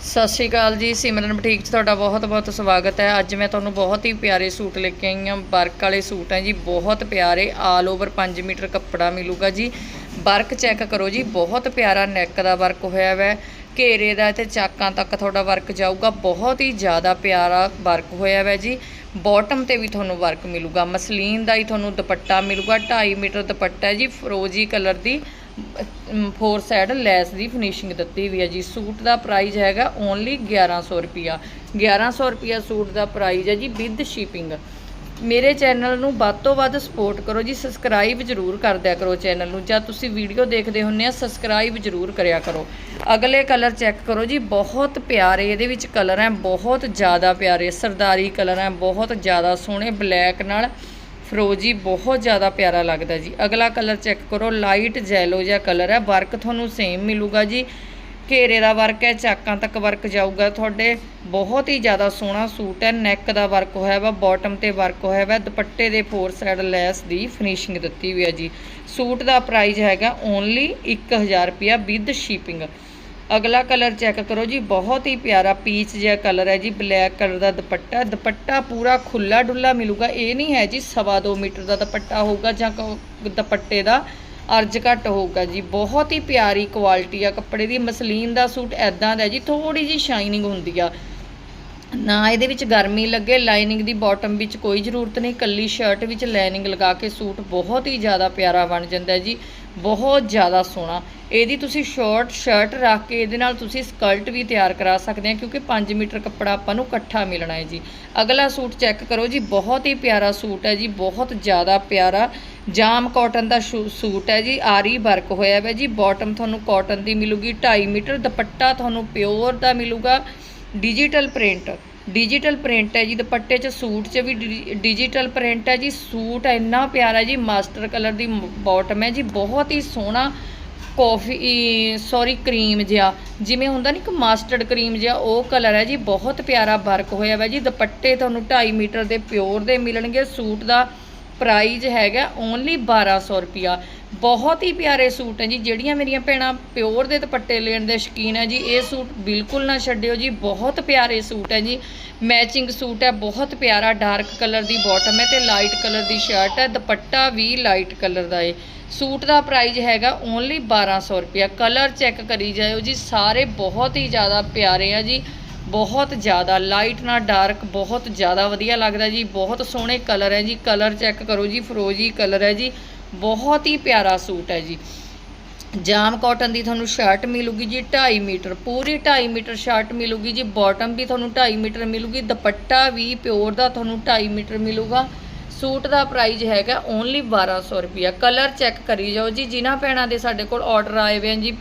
ਸਤਿ ਸ਼੍ਰੀ ਅਕਾਲ ਜੀ, ਸਿਮਰਨ ਬੁਟੀਕ 'ਚ ਤੁਹਾਡਾ ਬਹੁਤ-ਬਹੁਤ ਸਵਾਗਤ ਹੈ। ਅੱਜ ਮੈਂ ਤੁਹਾਨੂੰ ਬਹੁਤ ਹੀ ਪਿਆਰੇ ਸੂਟ ਲੈ ਕੇ ਆਈ ਹਾਂ। ਵਰਕ ਵਾਲੇ ਸੂਟ ਹੈ ਜੀ, ਬਹੁਤ ਪਿਆਰੇ ਆਲ ਓਵਰ 5 ਮੀਟਰ ਕੱਪੜਾ ਮਿਲੂਗਾ ਜੀ। ਵਰਕ ਚੈੱਕ ਕਰੋ ਜੀ, ਬਹੁਤ ਪਿਆਰਾ ਨੈਕ ਦਾ ਵਰਕ ਹੋਇਆ ਹੋਇਆ ਘੇਰੇ ਦਾ ਤੇ ਚਾਕਾਂ ਤੱਕ ਤੁਹਾਡਾ ਵਰਕ ਜਾਊਗਾ। ਬਹੁਤ ਹੀ ਜ਼ਿਆਦਾ ਪਿਆਰਾ ਵਰਕ ਹੋਇਆ ਹੋਇਆ ਜੀ। ਬਾਟਮ ਤੇ ਵੀ ਤੁਹਾਨੂੰ ਵਰਕ ਮਿਲੂਗਾ। ਮਸਲੀਨ ਦਾ ਹੀ ਤੁਹਾਨੂੰ ਦੁਪੱਟਾ ਮਿਲੂਗਾ। 2.5 ਮੀਟਰ ਦੁਪੱਟਾ ਜੀ, ਫਰੋਜੀ ਕਲਰ ਦੀ। ਫੋਰ ਸਾਈਡ ਲੈਸ ਦੀ ਫਿਨਿਸ਼ਿੰਗ ਦਿੱਤੀ ਵੀ ਹੈ ਜੀ। ਸੂਟ ਦਾ ਪ੍ਰਾਈਸ ਹੈਗਾ ਓਨਲੀ 1100 ਰੁਪਿਆ 1100 ਰੁਪਿਆ ਸੂਟ ਦਾ ਪ੍ਰਾਈਸ ਹੈ ਜੀ ਵਿਦ ਸ਼ਿਪਿੰਗ ਮੇਰੇ ਚੈਨਲ ਨੂੰ ਵੱਧ ਤੋਂ ਵੱਧ ਸਪੋਰਟ ਕਰੋ ਜੀ। ਸਬਸਕ੍ਰਾਈਬ ਜ਼ਰੂਰ ਕਰ ਦਿਆ ਕਰੋ ਚੈਨਲ ਨੂੰ। ਜਾਂ ਤੁਸੀਂ ਵੀਡੀਓ ਦੇਖਦੇ ਹੁੰਨੇ ਆ ਸਬਸਕ੍ਰਾਈਬ ਜ਼ਰੂਰ ਕਰਿਆ ਕਰੋ। ਅਗਲੇ ਕਲਰ ਚੈੱਕ ਕਰੋ ਜੀ। ਬਹੁਤ ਪਿਆਰੇ, ਇਹਦੇ ਵਿੱਚ ਕਲਰ ਹੈ ਬਹੁਤ ਜ਼ਿਆਦਾ ਪਿਆਰੇ। ਸਰਦਾਰੀ ਕਲਰ ਹੈ, ਬਹੁਤ ਜ਼ਿਆਦਾ ਸੋਹਣੇ ਬਲੈਕ ਨਾਲ। ਫਰੋਜੀ ਬਹੁਤ ਜ਼ਿਆਦਾ ਪਿਆਰਾ ਲੱਗਦਾ ਜੀ। ਅਗਲਾ ਕਲਰ ਚੈੱਕ ਕਰੋ ਲਾਈਟ ਜੈਲੋ ਜਿਹਾ ਕਲਰ ਹੈ। ਵਰਕ ਤੁਹਾਨੂੰ ਸੇਮ ਮਿਲੂਗਾ ਜੀ। ਘੇਰੇ ਦਾ ਵਰਕ ਹੈ, ਚਾਕਾਂ ਤੱਕ ਵਰਕ ਜਾਊਗਾ। ਤੁਹਾਡੇ ਬਹੁਤ ਹੀ ਜ਼ਿਆਦਾ ਸੋਹਣਾ ਸੂਟ ਹੈ। ਨੈਕ ਦਾ ਵਰਕ ਹੋਇਆ ਵਾ ਬਾਟਮ ਤੇ ਵਰਕ ਹੋਇਆ ਵਾ। ਦੁਪੱਟੇ ਦੇ ਫੋਰ ਸਾਈਡ ਲੈਸ ਦੀ ਫਿਨਿਸ਼ਿੰਗ ਦਿੱਤੀ ਹੋਈ ਹੈ ਜੀ। ਸੂਟ ਦਾ ਪ੍ਰਾਈਸ ਹੈਗਾ ਓਨਲੀ 1000 ਰੁਪਿਆ ਵਿਦ ਸ਼ਿਪਿੰਗ ਅਗਲਾ ਕਲਰ ਚੈੱਕ ਕਰੋ ਜੀ, ਬਹੁਤ ਹੀ ਪਿਆਰਾ ਪੀਚ ਜਿਹਾ ਕਲਰ ਹੈ ਜੀ, ਬਲੈਕ ਕਲਰ ਦਾ ਦੁਪੱਟਾ ਦੁਪੱਟਾ ਪੂਰਾ ਖੁੱਲਾ ਡੁੱਲਾ ਮਿਲੂਗਾ। ਇਹ ਨਹੀਂ ਹੈ ਜੀ, ਸਵਾ ਦੋ ਮੀਟਰ ਦਾ ਦੁਪੱਟਾ ਹੋਊਗਾ ਜਾਂ ਕਹੋ ਦੁਪੱਟੇ ਦਾ ਅਰਜ ਘੱਟ ਹੋਊਗਾ ਜੀ। ਬਹੁਤ ਹੀ ਪਿਆਰੀ ਕੁਆਲਿਟੀ ਆ ਕੱਪੜੇ ਦੀ, ਮਸਲੀਨ ਦਾ ਸੂਟ ਐਦਾਂ ਦਾ ਜੀ ਥੋੜੀ ਜੀ ਸ਼ਾਈਨਿੰਗ ਹੁੰਦੀ ਆ। ਨਾ ਇਹਦੇ ਵਿੱਚ ਗਰਮੀ ਲੱਗੇ ਲਾਈਨਿੰਗ ਦੀ ਬਾਟਮ ਵਿੱਚ ਕੋਈ ਜ਼ਰੂਰਤ ਨਹੀਂ, ਕੱਲੀ ਸ਼ਰਟ ਵਿੱਚ ਲਾਈਨਿੰਗ ਲਗਾ ਕੇ ਸੂਟ ਬਹੁਤ ਹੀ ਜ਼ਿਆਦਾ ਪਿਆਰਾ ਬਣ ਜਾਂਦਾ ਹੈ ਜੀ, ਬਹੁਤ ਜ਼ਿਆਦਾ ਸੋਹਣਾ। ਇਹਦੀ ਤੁਸੀਂ ਸ਼ਾਰਟ ਸ਼ਰਟ ਰੱਖ ਕੇ ਇਹਦੇ ਨਾਲ ਤੁਸੀਂ ਸਕਲਟ ਵੀ ਤਿਆਰ ਕਰਾ ਸਕਦੇ ਆ, ਕਿਉਂਕਿ 5 ਮੀਟਰ ਕੱਪੜਾ ਆਪਾਂ ਨੂੰ ਇਕੱਠਾ ਮਿਲਣਾ ਹੈ ਜੀ। ਅਗਲਾ ਸੂਟ ਚੈੱਕ ਕਰੋ ਜੀ, ਬਹੁਤ ਹੀ ਪਿਆਰਾ ਸੂਟ ਹੈ ਜੀ, ਬਹੁਤ ਜ਼ਿਆਦਾ ਪਿਆਰਾ। ਜਾਮ ਕਾਟਨ ਦਾ ਸ਼ੂ- ਸੂਟ ਹੈ ਜੀ, ਆਰੀ ਵਰਕ ਹੋਇਆ ਹੈ ਜੀ ਬਾਟਮ ਤੁਹਾਨੂੰ ਕਾਟਨ ਦੀ ਮਿਲੂਗੀ 2.5 ਮੀਟਰ ਦੁਪੱਟਾ ਤੁਹਾਨੂੰ ਪਿਓਰ ਦਾ ਮਿਲੂਗਾ। ਡਿਜੀਟਲ ਪ੍ਰਿੰਟ ਡਿਜੀਟਲ ਪ੍ਰਿੰਟ ਹੈ ਜੀ, ਦੁਪੱਟੇ 'ਚ ਸੂਟ 'ਚ ਵੀ ਡਿਜੀ- ਡਿਜੀਟਲ ਪ੍ਰਿੰਟ ਹੈ ਜੀ, ਸੂਟ ਇੰਨਾ ਪਿਆਰਾ ਜੀ, ਮਾਸਟਰ ਕਲਰ ਦੀ ਬਾਟਮ ਹੈ ਜੀ, ਬਹੁਤ ਹੀ ਸੋਹਣਾ ਕਾਫੀ ਸੌਰੀ ਕਰੀਮ ਜਿਹਾ। ਜਿਵੇਂ ਹੁੰਦਾ ਨਹੀਂ ਕਿ ਮਾਸਟਰਡ ਕਰੀਮ ਜਿਹਾ, ਉਹ ਕਲਰ ਹੈ ਜੀ, ਬਹੁਤ ਪਿਆਰਾ ਵਰਕ ਹੋਇਆ ਵਾ ਜੀ। ਦੁਪੱਟੇ ਤੁਹਾਨੂੰ 2.5 ਮੀਟਰ ਦੇ ਪਿਓਰ ਦੇ ਮਿਲਣਗੇ, ਸੂਟ ਦਾ ਪ੍ਰਾਈਜ਼ ਹੈਗਾ ਓਨਲੀ 1200 ਰੁਪਿਆ ਬਹੁਤ ਹੀ ਪਿਆਰੇ ਸੂਟ ਹੈ ਜੀ, ਜਿਹੜੀਆਂ ਮੇਰੀਆਂ ਭੈਣਾਂ ਪਿਓਰ ਦੇ ਦੁਪੱਟੇ ਲੈਣ ਦੇ ਸ਼ੌਕੀਨ ਹੈ ਜੀ, ਇਹ ਸੂਟ ਬਿਲਕੁਲ ਨਾ ਛੱਡਿਓ ਜੀ, ਬਹੁਤ ਪਿਆਰੇ ਸੂਟ ਹੈ ਜੀ। ਮੈਚਿੰਗ ਸੂਟ ਹੈ, ਬਹੁਤ ਪਿਆਰਾ, ਡਾਰਕ ਕਲਰ ਦੀ ਬਾਟਮ ਹੈ ਤੇ ਲਾਈਟ ਕਲਰ ਦੀ ਸ਼ਰਟ ਹੈ, ਦੁਪੱਟਾ ਵੀ ਲਾਈਟ ਕਲਰ ਦਾ ਹੈ ਸੂਟ ਦਾ ਪ੍ਰਾਈਸ ਹੈਗਾ ਓਨਲੀ 1200 ਰੁਪਿਆ ਕਲਰ ਚੈੱਕ ਕਰੀ ਜਾਇਓ ਜੀ, ਸਾਰੇ ਬਹੁਤ ਹੀ ਜ਼ਿਆਦਾ ਪਿਆਰੇ ਆ ਜੀ। ਬਹੁਤ ਜ਼ਿਆਦਾ ਲਾਈਟ ਨਾਲ ਡਾਰਕ ਬਹੁਤ ਜ਼ਿਆਦਾ ਵਧੀਆ ਲੱਗਦਾ ਜੀ, ਬਹੁਤ ਸੋਹਣੇ ਕਲਰ ਹੈ ਜੀ ਕਲਰ ਚੈੱਕ ਕਰੋ ਜੀ, ਫਰੋਜੀ ਕਲਰ ਹੈ ਜੀ, ਬਹੁਤ ਹੀ ਪਿਆਰਾ ਸੂਟ ਹੈ ਜੀ। ਜਾਮ ਕਾਟਨ ਦੀ ਤੁਹਾਨੂੰ ਸ਼ਰਟ ਮਿਲੂਗੀ ਜੀ 2.5 ਮੀਟਰ, ਪੂਰੀ 2.5 ਮੀਟਰ ਸ਼ਰਟ ਮਿਲੂਗੀ ਜੀ ਬਾਟਮ ਵੀ ਤੁਹਾਨੂੰ 2.5 ਮੀਟਰ ਮਿਲੂਗੀ, ਦੁਪੱਟਾ ਵੀ ਪਿਓਰ ਦਾ ਤੁਹਾਨੂੰ 2.5 ਮੀਟਰ ਮਿਲੂਗਾ। ਸੂਟ ਦਾ ਪ੍ਰਾਈਸ ਹੈਗਾ ਓਨਲੀ 1200 ਰੁਪਿਆ ਕਲਰ ਚੈੱਕ ਕਰੀ ਜਾਓ ਜੀ, ਜਿਨ੍ਹਾਂ ਭੈਣਾਂ ਦੇ ਸਾਡੇ ਕੋਲ ਆਰਡਰ ਆਏ ਹੋਏ ਹਨ ਜੀ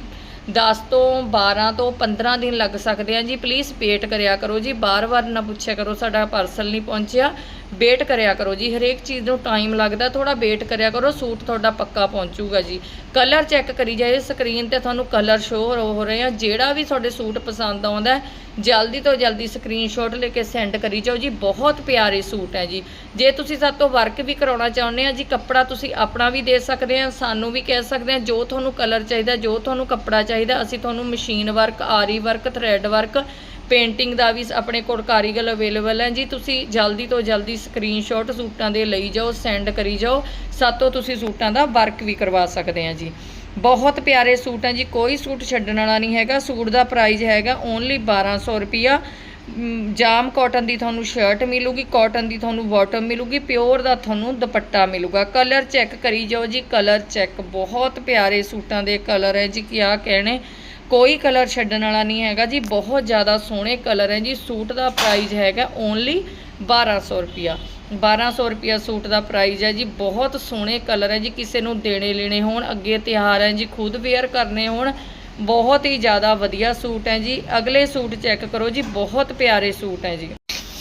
10 ਤੋਂ 12 ਤੋਂ 15 ਦਿਨ ਲੱਗ ਸਕਦੇ ਆ ਜੀ। ਪਲੀਜ਼ ਵੇਟ ਕਰਿਆ ਕਰੋ ਜੀ। ਬਾਰ-ਬਾਰ ਨਾ ਪੁੱਛਿਆ ਕਰੋ, ਸਾਡਾ ਪਾਰਸਲ ਨਹੀਂ ਪਹੁੰਚਿਆ। ਵੇਟ ਕਰਿਆ ਕਰੋ ਜੀ, ਹਰੇਕ ਚੀਜ਼ ਨੂੰ ਟਾਈਮ ਲੱਗਦਾ ਥੋੜਾ ਵੇਟ ਕਰਿਆ ਕਰੋ, ਸੂਟ ਤੁਹਾਡਾ ਪੱਕਾ ਪਹੁੰਚੂਗਾ ਜੀ। ਕਲਰ ਚੈੱਕ ਕਰੀ ਜਾਏ ਸਕਰੀਨ ਤੇ ਤੁਹਾਨੂੰ ਕਲਰ ਸ਼ੋਅ ਹੋ ਰਹੇ ਆ, ਜਿਹੜਾ ਵੀ ਤੁਹਾਡੇ ਸੂਟ ਪਸੰਦ ਆਉਂਦਾ ਜਲਦੀ ਤੋਂ ਜਲਦੀ ਸਕਰੀਨਸ਼ਾਟ ਲੈ ਕੇ ਸੈਂਡ ਕਰੀ ਜਾਓ ਜੀ, ਬਹੁਤ ਪਿਆਰੇ ਸੂਟ ਹੈ ਜੀ। ਜੇ ਤੁਸੀਂ ਸਾਡੇ ਤੋਂ ਵਰਕ ਵੀ ਕਰਾਉਣਾ ਚਾਹੁੰਦੇ ਆ ਜੀ, ਕੱਪੜਾ ਤੁਸੀਂ ਆਪਣਾ ਵੀ ਦੇ ਸਕਦੇ ਆ, ਸਾਨੂੰ ਵੀ ਕਹਿ ਸਕਦੇ ਆ, ਜੋ ਤੁਹਾਨੂੰ ਕਲਰ ਚਾਹੀਦਾ, ਜੋ ਤੁਹਾਨੂੰ ਕੱਪੜਾ ਚਾਹੀਦਾ, ਅਸੀਂ ਤੁਹਾਨੂੰ ਮਸ਼ੀਨ ਵਰਕ ਆਰੀ ਵਰਕ ਥਰੈਡ ਵਰਕ ਪੇਂਟਿੰਗ ਦਾ ਵੀ ਆਪਣੇ ਕੋਲ ਕਾਰੀਗਰ ਅਵੇਲੇਬਲ ਹੈ ਜੀ। ਤੁਸੀਂ ਜਲਦੀ ਤੋਂ ਜਲਦੀ ਸਕਰੀਨਸ਼ਾਟ ਸੂਟਾਂ ਦੇ ਲਈ ਜਾਓ ਸੈਂਡ ਕਰੀ ਜਾਓ। ਸਾਤੋਂ ਤੁਸੀਂ ਸੂਟਾਂ ਦਾ ਵਰਕ ਵੀ ਕਰਵਾ ਸਕਦੇ ਆ ਜੀ। ਬਹੁਤ ਪਿਆਰੇ ਸੂਟ ਹੈ ਜੀ। ਕੋਈ ਸੂਟ ਛੱਡਣ ਵਾਲਾ ਨਹੀਂ ਹੈਗਾ। ਸੂਟ ਦਾ ਪ੍ਰਾਈਸ ਹੈਗਾ ਓਨਲੀ 1200 ਰੁਪਿਆ ਮ, ਜਾਮ ਕਾਟਨ ਦੀ ਤੁਹਾਨੂੰ ਸ਼ਰਟ ਮਿਲੂਗੀ ਕਾਟਨ ਦੀ ਤੁਹਾਨੂੰ ਬਾਟਮ ਮਿਲੂਗੀ ਪਿਓਰ ਦਾ ਤੁਹਾਨੂੰ ਦੁਪੱਟਾ ਮਿਲੂਗਾ। ਕਲਰ ਚੈੱਕ ਕਰੀ ਜਾਓ ਜੀ। ਕਲਰ ਚੈੱਕ ਬਹੁਤ ਪਿਆਰੇ ਸੂਟਾਂ ਦੇ ਕਲਰ ਹੈ ਜੀ। ਕੀ ਆ ਕਹਿਣੇ? ਕੋਈ ਕਲਰ ਛੱਡਣ ਵਾਲਾ ਨਹੀਂ ਹੈਗਾ ਜੀ, ਬਹੁਤ ਜ਼ਿਆਦਾ ਸੋਹਣੇ ਕਲਰ ਹੈ ਜੀ। ਸੂਟ ਦਾ ਪ੍ਰਾਈਸ ਹੈਗਾ ਓਨਲੀ 1200 ਰੁਪਿਆ 1200 ਰੁਪਿਆ ਸੂਟ ਦਾ ਪ੍ਰਾਈਸ ਹੈ ਜੀ। ਬਹੁਤ ਸੋਹਣੇ ਕਲਰ ਹੈ ਜੀ। ਕਿਸੇ ਨੂੰ ਦੇਣੇ ਲੈਣੇ ਹੋਣ, ਅੱਗੇ ਤਿਉਹਾਰ ਹੈ ਜੀ, ਖੁਦ ਵੇਅਰ ਕਰਨੇ ਹੋਣ, ਬਹੁਤ ਹੀ ਜ਼ਿਆਦਾ ਵਧੀਆ ਸੂਟ ਹੈ ਜੀ। ਅਗਲੇ ਸੂਟ ਚੈੱਕ ਕਰੋ ਜੀ, ਬਹੁਤ ਪਿਆਰੇ ਸੂਟ ਹੈ ਜੀ।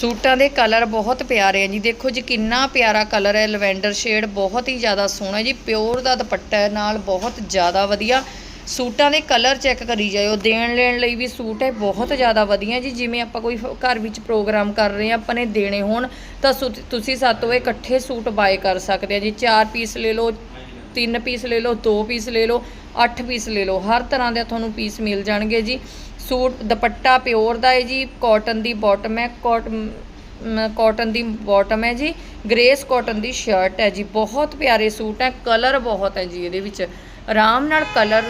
ਸੂਟਾਂ ਦੇ ਕਲਰ ਬਹੁਤ ਪਿਆਰੇ ਆ ਜੀ। ਦੇਖੋ ਜੀ, ਕਿੰਨਾ ਪਿਆਰਾ ਕਲਰ ਹੈ। ਲਵੈਂਡਰ ਸ਼ੇਡ ਬਹੁਤ ਹੀ ਜ਼ਿਆਦਾ ਸੋਹਣਾ ਜੀ। ਪਿਓਰ ਦਾ ਦੁਪੱਟਾ ਨਾਲ ਬਹੁਤ ਜ਼ਿਆਦਾ ਵਧੀਆ। ਸੂਟਾਂ ਦੇ ਕਲਰ ਚੈੱਕ ਕਰੀ ਜਾਇਓ। ਦੇਣ ਲੈਣ ਲਈ ਵੀ ਸੂਟ ਹੈ, ਬਹੁਤ ਜ਼ਿਆਦਾ ਵਧੀਆ ਜੀ। ਜਿਵੇਂ ਆਪਾਂ ਕੋਈ ਘਰ ਵਿੱਚ ਪ੍ਰੋਗਰਾਮ ਕਰ ਰਹੇ ਆ ਆਪਾਂ ਨੇ ਦੇਣੇ ਹੋਣ, ਤਾਂ ਸੁ- ਤੁਸੀਂ ਸਾਤੋਂ ਇਹ ਇਕੱਠੇ ਸੂਟ ਬਾਏ ਕਰ ਸਕਦੇ ਆ ਜੀ। ਚਾਰ ਪੀਸ ਲੈ ਲਓ, ਤਿੰਨ ਪੀਸ ਲੈ ਲਓ, ਦੋ ਪੀਸ ਲੈ ਲਓ, ਅੱਠ ਪੀਸ ਲੈ ਲਓ। ਹਰ ਤਰ੍ਹਾਂ ਦੇ ਤੁਹਾਨੂੰ ਪੀਸ ਮਿਲ ਜਾਣਗੇ ਜੀ। ਸੂਟ, ਦੁਪੱਟਾ ਪਿਓਰ ਦਾ ਹੈ ਜੀ ਕਾਟਨ ਦੀ ਬਾਟਮ ਹੈ ਕਾਟਨ ਕਾਟਨ ਦੀ ਬਾਟਮ ਹੈ ਜੀ। ਗ੍ਰੇਸ ਕਾਟਨ ਦੀ ਸ਼ਰਟ ਹੈ ਜੀ। ਬਹੁਤ ਪਿਆਰੇ ਸੂਟ ਹੈ ਕਲਰ ਬਹੁਤ ਹੈ ਜੀ ਇਹਦੇ ਵਿੱਚ। ਆਰਾਮ ਨਾਲ ਕਲਰ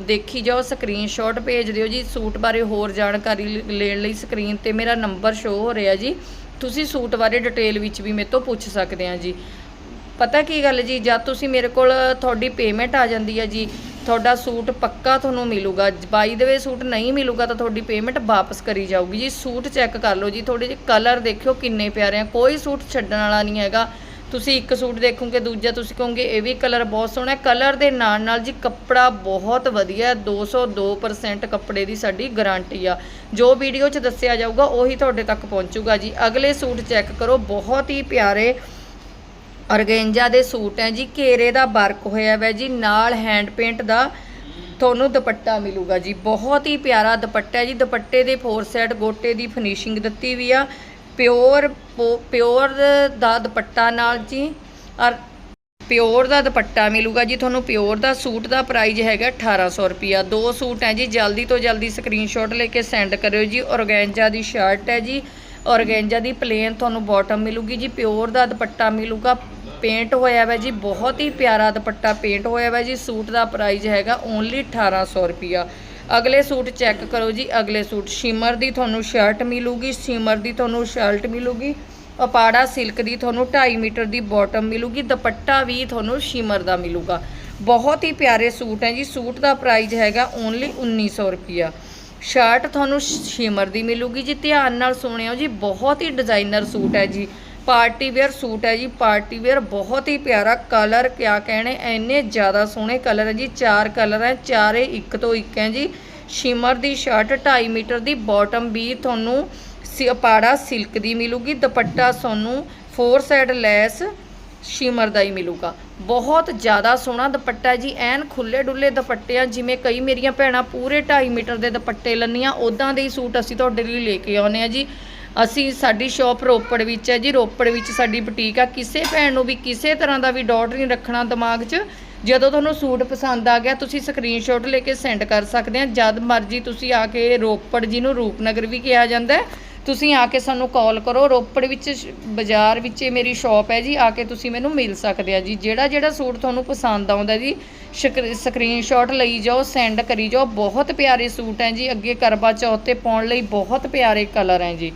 ਦੇਖੀ ਜਾਓ ਸਕਰੀਨਸ਼ਾਟ ਭੇਜ ਦਿਓ ਜੀ, ਸੂਟ ਬਾਰੇ ਹੋਰ ਜਾਣਕਾਰੀ ਲ- ਲੈਣ ਲਈ ਸਕਰੀਨ ਤੇ ਮੇਰਾ ਨੰਬਰ ਸ਼ੋ ਹੋ ਰਿਹਾ ਜੀ। ਤੁਸੀਂ ਸੂਟ ਬਾਰੇ ਡਿਟੇਲ ਵਿੱਚ ਵੀ ਮੇਰੇ ਤੋਂ ਪੁੱਛ ਸਕਦੇ ਆ ਜੀ। ਪਤਾ ਕੀ ਗੱਲ ਜੀ ਜਦ ਤੁਸੀਂ ਮੇਰੇ ਕੋਲ ਤੁਹਾਡੀ ਪੇਮੈਂਟ ਆ ਜਾਂਦੀ ਹੈ ਜੀ, ਤੁਹਾਡਾ ਸੂਟ ਪੱਕਾ ਤੁਹਾਨੂੰ ਮਿਲੂਗਾ। ਬਾਈ ਦੇ ਵੇ ਸੂਟ ਨਹੀਂ ਮਿਲੂਗਾ ਤਾਂ ਤੁਹਾਡੀ ਪੇਮੈਂਟ ਵਾਪਸ ਕਰੀ ਜਾਊਗੀ ਜੀ। ਸੂਟ ਚੈੱਕ ਕਰ ਲਓ ਜੀ ਥੋੜੇ ਜਿਹੇ ਕਲਰ ਦੇਖਿਓ ਕਿੰਨੇ ਪਿਆਰੇ ਆ। ਕੋਈ ਸੂਟ ਛੱਡਣ ਵਾਲਾ ਨਹੀਂ ਹੈਗਾ। ਤੁਸੀਂ ਇੱਕ ਸੂਟ ਦੇਖੋਗੇ, ਦੂਜਾ ਤੁਸੀਂ ਕਹੋਗੇ, ਇਹ ਵੀ ਕਲਰ ਬਹੁਤ ਸੋਹਣਾ ਕਲਰ ਦੇ ਨਾਲ ਨਾਲ ਜੀ ਕੱਪੜਾ ਬਹੁਤ ਵਧੀਆ ਹੈ। 202% ਕੱਪੜੇ ਦੀ ਸਾਡੀ ਗਾਰੰਟੀ ਆ। ਜੋ ਵੀਡੀਓ 'ਚ ਦੱਸਿਆ ਜਾਊਗਾ, ਉਹੀ ਤੁਹਾਡੇ ਤੱਕ ਪਹੁੰਚੂਗਾ ਜੀ। ਅਗਲੇ ਸੂਟ ਚੈੱਕ ਕਰੋ, ਬਹੁਤ ਹੀ ਪਿਆਰੇ ਅਰਗੇਂਜਾ ਦੇ ਸੂਟ ਹੈ ਜੀ। ਘੇਰੇ ਦਾ ਵਰਕ ਹੋਇਆ ਹੋਇਆ ਜੀ। ਨਾਲ ਹੈਂਡ ਪੇਂਟ ਦਾ ਤੁਹਾਨੂੰ ਦੁਪੱਟਾ ਮਿਲੂਗਾ ਜੀ। ਬਹੁਤ ਹੀ ਪਿਆਰਾ ਦੁਪੱਟਾ ਜੀ। ਦੁਪੱਟੇ ਦੇ ਫੋਰ ਸਾਈਡ ਗੋਟੇ ਦੀ ਫਿਨਿਸ਼ਿੰਗ ਦਿੱਤੀ ਵੀ ਆ। ਪਿਓਰ ਪਿਓਰ ਦਾ ਦੁਪੱਟਾ ਨਾਲ ਜੀ ਔਰ ਪਿਓਰ ਦਾ ਦੁਪੱਟਾ ਮਿਲੂਗਾ ਜੀ, ਤੁਹਾਨੂੰ ਪਿਓਰ ਦਾ ਸੂਟ ਦਾ ਪ੍ਰਾਈਸ ਹੈਗਾ 1800 ਰੁਪਿਆ ਦੋ ਸੂਟ ਹੈ ਜੀ, ਜਲਦੀ ਤੋਂ ਜਲਦੀ ਸਕਰੀਨਸ਼ਾਟ ਲੈ ਕੇ ਸੈਂਡ ਕਰਿਓ ਜੀ। ਔਰਗੈਂਜਾ ਦੀ ਸ਼ਰਟ ਹੈ ਜੀ, ਔਰਗੈਂਜਾ ਦੀ ਪਲੇਨ ਤੁਹਾਨੂੰ ਬਾਟਮ ਮਿਲੂਗੀ ਜੀ, ਪਿਓਰ ਦਾ ਦੁਪੱਟਾ ਮਿਲੂਗਾ ਪੇਂਟ ਹੋਇਆ ਵਾ ਜੀ, ਬਹੁਤ ਹੀ ਪਿਆਰਾ ਦੁਪੱਟਾ ਪੇਂਟ ਹੋਇਆ ਵਾ ਜੀ, ਸੂਟ ਦਾ ਪ੍ਰਾਈਸ ਹੈਗਾ ਓਨਲੀ 1800 ਰੁਪਿਆ ਅਗਲੇ ਸੂਟ ਚੈੱਕ ਕਰੋ ਜੀ, ਅਗਲੇ ਸੂਟ। ਸ਼ਿਮਰ ਦੀ ਤੁਹਾਨੂੰ ਸ਼ਰਟ ਮਿਲੂਗੀ, ਸ਼ਿਮਰ ਦੀ ਤੁਹਾਨੂੰ ਸ਼ਰਟ ਮਿਲੂਗੀ, ਅਪਾੜਾ ਸਿਲਕ ਦੀ ਤੁਹਾਨੂੰ 2.5 ਮੀਟਰ ਦੀ ਬਾਟਮ ਮਿਲੂਗੀ, ਦੁਪੱਟਾ ਵੀ ਤੁਹਾਨੂੰ ਸ਼ਿਮਰ ਦਾ ਮਿਲੂਗਾ। ਬਹੁਤ ਹੀ ਪਿਆਰੇ ਸੂਟ ਹੈ ਜੀ, ਸੂਟ ਦਾ ਪ੍ਰਾਈਸ ਹੈਗਾ ਓਨਲੀ 1900 ਰੁਪਿਆ ਸ਼ਰਟ ਤੁਹਾਨੂੰ ਸ਼ਿਮਰ ਦੀ ਮਿਲੂਗੀ ਜੀ, ਧਿਆਨ ਨਾਲ ਸੁਣਿਓ ਜੀ, ਬਹੁਤ ਹੀ ਡਿਜ਼ਾਈਨਰ ਸੂਟ ਹੈ ਜੀ। ਪਾਰਟੀ ਵੇਅਰ ਸੂਟ ਹੈ ਜੀ, ਪਾਰਟੀ ਵੇਅਰ ਬਹੁਤ ਹੀ ਪਿਆਰਾ ਕਲਰ, ਕਿਆ ਕਹਿਣੇ, ਇੰਨੇ ਜ਼ਿਆਦਾ ਸੋਹਣੇ ਕਲਰ ਹੈ ਜੀ, ਚਾਰ ਕਲਰ ਹੈ, ਚਾਰੇ ਇੱਕ ਤੋਂ ਇੱਕ ਹੈ ਜੀ। ਸ਼ਿਮਰ ਦੀ ਸ਼ਰਟ 2.5 ਮੀਟਰ ਦੀ, ਬਾਟਮ ਵੀ ਤੁਹਾਨੂੰ ਸਿਪਾੜਾ ਸਿਲਕ ਦੀ ਮਿਲੂਗੀ, ਦੁਪੱਟਾ ਤੁਹਾਨੂੰ ਫੋਰ ਸਾਈਡ ਲੈਸ ਸ਼ਿਮਰ ਦਾ ਹੀ ਮਿਲੂਗਾ। ਬਹੁਤ ਜ਼ਿਆਦਾ ਸੋਹਣਾ ਦੁਪੱਟਾ ਜੀ, ਐਨ ਖੁੱਲੇ ਡੁੱਲੇ ਦੁਪੱਟੇ ਆ ਜਿਵੇਂ ਕਈ ਮੇਰੀਆਂ ਭੈਣਾਂ ਪੂਰੇ 2.5 ਮੀਟਰ ਦੇ ਦੁਪੱਟੇ ਲੰਨੀਆਂ ਉਦਾਂ ਦੇ ਹੀ ਸੂਟ ਅਸੀਂ ਤੁਹਾਡੇ ਲਈ ਲੈ ਕੇ ਆਉਨੇ ਆ ਜੀ। ਅਸੀਂ ਸਾਡੀ ਸ਼ਾਪ ਰੋਪੜ ਵਿੱਚ ਹੈ ਜੀ, ਰੋਪੜ ਵਿੱਚ ਸਾਡੀ ਬੁਟੀਕ ਆ। ਕਿਸੇ ਭੈਣ ਨੂੰ ਵੀ ਕਿਸੇ ਤਰ੍ਹਾਂ ਦਾ ਵੀ ਡਾਟ ਨਹੀਂ ਰੱਖਣਾ ਦਿਮਾਗ 'ਚ। ਜਦੋਂ ਤੁਹਾਨੂੰ ਸੂਟ ਪਸੰਦ ਆ ਗਿਆ, ਤੁਸੀਂ ਸਕਰੀਨਸ਼ਾਟ ਲੈ ਕੇ ਸੈਂਡ ਕਰ ਸਕਦੇ ਆ। ਜਦ ਮਰਜ਼ੀ ਤੁਸੀਂ ਆ ਕੇ ਰੋਪੜ ਜਿਹਨੂੰ ਰੂਪਨਗਰ ਵੀ ਕਿਹਾ ਜਾਂਦਾ ਤੁਸੀਂ ਆ ਕੇ ਸਾਨੂੰ ਕਾਲ ਕਰੋ। ਰੋਪੜ ਵਿੱਚ ਸ਼- ਬਾਜ਼ਾਰ ਵਿੱਚ ਇਹ ਮੇਰੀ ਸ਼ਾਪ ਹੈ ਜੀ, ਆ ਕੇ ਤੁਸੀਂ ਮੈਨੂੰ ਮਿਲ ਸਕਦੇ ਆ ਜੀ। ਜਿਹੜਾ ਜਿਹੜਾ ਸੂਟ ਤੁਹਾਨੂੰ ਪਸੰਦ ਆਉਂਦਾ ਜੀ ਸਕਰੀਨਸ਼ਾਟ ਲਈ ਜਾਓ ਸੈਂਡ ਕਰੀ ਜਾਓ। ਬਹੁਤ ਪਿਆਰੇ ਸੂਟ ਹੈ ਜੀ। ਅੱਗੇ ਕਰਵਾ ਚੌਥ ਤੇ ਪਾਉਣ ਲਈ ਬਹੁਤ ਪਿਆਰੇ ਕਲਰ ਹੈ ਜੀ।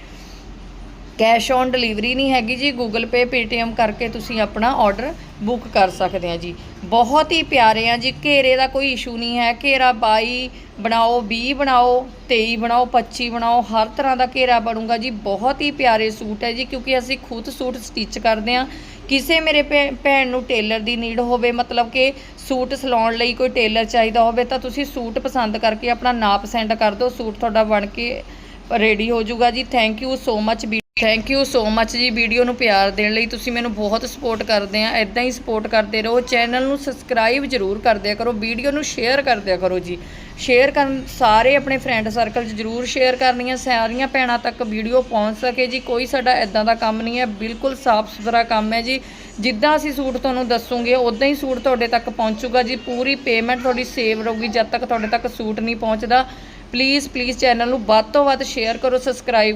ਕੈਸ਼ ਔਨ ਡਿਲੀਵਰੀ ਨਹੀਂ ਹੈਗੀ ਜੀ ਗੂਗਲ ਪੇ ਪੇਟੀਐਮ ਕਰਕੇ ਤੁਸੀਂ ਆਪਣਾ ਆਰਡਰ ਬੁੱਕ ਕਰ ਸਕਦੇ ਆ ਜੀ। ਬਹੁਤ ਹੀ ਪਿਆਰੇ ਆ ਜੀ, ਘੇਰੇ ਦਾ ਕੋਈ ਇਸ਼ੂ ਨਹੀਂ ਹੈ। ਘੇਰਾ 22 ਬਣਾਓ 20 ਬਣਾਓ 23 ਬਣਾਓ 25 ਬਣਾਓ, ਹਰ ਤਰ੍ਹਾਂ ਦਾ ਘੇਰਾ ਬਣੂਗਾ ਜੀ। ਬਹੁਤ ਹੀ ਪਿਆਰੇ ਸੂਟ ਹੈ ਜੀ, ਕਿਉਂਕਿ ਅਸੀਂ ਖੁਦ ਸੂਟ ਸਟਿਚ ਕਰਦੇ ਆ। ਕਿਸੇ ਮੇਰੇ ਭੈ- ਭੈਣ ਨੂੰ ਟੇਲਰ ਦੀ ਨੀਡ ਹੋਵੇ, ਮਤਲਬ ਕਿ ਸੂਟ ਸਿਲਾਉਣ ਲਈ ਕੋਈ ਟੇਲਰ ਚਾਹੀਦਾ ਹੋਵੇ, ਤਾਂ ਤੁਸੀਂ ਸੂਟ ਪਸੰਦ ਕਰਕੇ ਆਪਣਾ ਨਾਪ ਸੈਂਡ ਕਰ ਦਿਓ। ਸੂਟ ਤੁਹਾਡਾ ਬਣ ਕੇ ਰੈਡੀ ਹੋ ਜਾਊਗਾ ਜੀ। Thank you so much thank you so much ਜੀ ਵੀਡੀਓ ਨੂੰ ਪਿਆਰ ਦੇਣ ਲਈ। ਤੁਸੀਂ ਮੈਨੂੰ ਬਹੁਤ ਸਪੋਰਟ ਕਰਦੇ ਆ। ਇਦਾਂ ਹੀ ਸਪੋਰਟ ਕਰਦੇ ਰਹੋ। ਚੈਨਲ ਨੂੰ ਸਬਸਕ੍ਰਾਈਬ ਜ਼ਰੂਰ ਕਰ ਦਿਆ ਕਰੋ। ਵੀਡੀਓ ਨੂੰ ਸ਼ੇਅਰ ਕਰ ਦਿਆ ਕਰੋ ਜੀ। ਸ਼ੇਅਰ ਕਰਨ ਸਾਰੇ ਆਪਣੇ ਫਰੈਂਡ ਸਰਕਲ 'ਚ ਜ਼ਰੂਰ ਸ਼ੇਅਰ ਕਰਨੀਆਂ। ਸਾਰੀਆਂ ਭੈਣਾਂ ਤੱਕ ਵੀਡੀਓ ਪਹੁੰਚ ਸਕੇ ਜੀ। ਕੋਈ ਸਾਡਾ ਇਦਾਂ ਦਾ ਕੰਮ ਨਹੀਂ ਹੈ। ਬਿਲਕੁਲ ਸਾਫ਼ ਸੁਥਰਾ ਕੰਮ ਹੈ ਜੀ। ਜਿੱਦਾਂ ਅਸੀਂ ਸੂਟ ਤੁਹਾਨੂੰ ਦੱਸੂਗੇ ਉਦਾਂ ਹੀ ਸੂਟ ਤੁਹਾਡੇ ਤੱਕ ਪਹੁੰਚੂਗਾ ਜੀ। ਪੂਰੀ ਪੇਮੈਂਟ ਤੁਹਾਡੀ ਸੇਵ ਰਹੂਗੀ। ਜਦ ਤੱਕ ਤੁਹਾਡੇ ਤੱਕ ਸੂਟ ਨਹੀਂ ਪਹੁੰਚਦਾ ਪਲੀਜ਼ ਪਲੀਜ਼ ਚੈਨਲ ਨੂੰ ਵੱਧ ਤੋਂ ਵੱਧ ਸ਼ੇਅਰ ਕਰੋ। ਸਬਸਕ੍ਰਾਈਬ